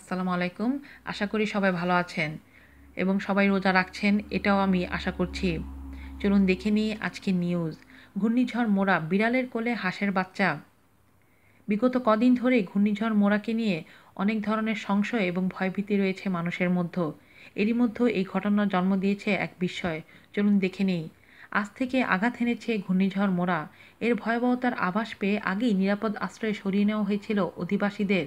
আসসালামু আলাইকুম। আশা করি সবাই ভালো আছেন এবং সবাই রোজা রাখছেন, এটাও আমি আশা করছি। চলুন দেখে নিই আজকের নিউজ। ঘূর্ণিঝড় মোড়া বিড়ালের কোলে হাঁসের বাচ্চা। বিগত কদিন ধরে ঘূর্ণিঝড় মোড়াকে নিয়ে অনেক ধরনের সংশয় এবং ভয়ভীতি রয়েছে মানুষের মধ্যে। এরই মধ্যে এই ঘটনার জন্ম দিয়েছে এক বিস্ময়। চলুন দেখে নিই। আজ থেকে আঘাত এনেছে ঘূর্ণিঝড় মোড়া। এর ভয়াবহতার আভাস পেয়ে আগেই নিরাপদ আশ্রয়ে সরিয়ে নেওয়া হয়েছিল অধিবাসীদের।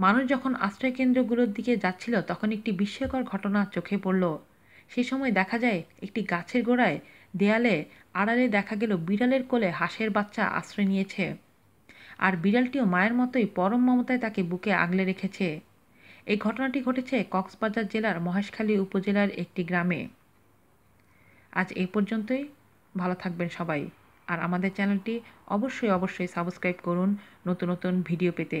মানুষ যখন আশ্রয়কেন্দ্রগুলোর দিকে যাচ্ছিল, তখন একটি বিস্ময়কর ঘটনা চোখে পড়ল। সে সময় দেখা যায়, একটি গাছের গোড়ায় দেয়ালে আড়ালে দেখা গেল বিড়ালের কোলে হাঁসের বাচ্চা আশ্রয় নিয়েছে। আর বিড়ালটিও মায়ের মতোই পরম মমতায় তাকে বুকে আগলে রেখেছে। এই ঘটনাটি ঘটেছে কক্সবাজার জেলার মহেশখালী উপজেলার একটি গ্রামে। আজ এই পর্যন্তই। ভালো থাকবেন সবাই। আর আমাদের চ্যানেলটি অবশ্যই অবশ্যই সাবস্ক্রাইব করুন নতুন নতুন ভিডিও পেতে।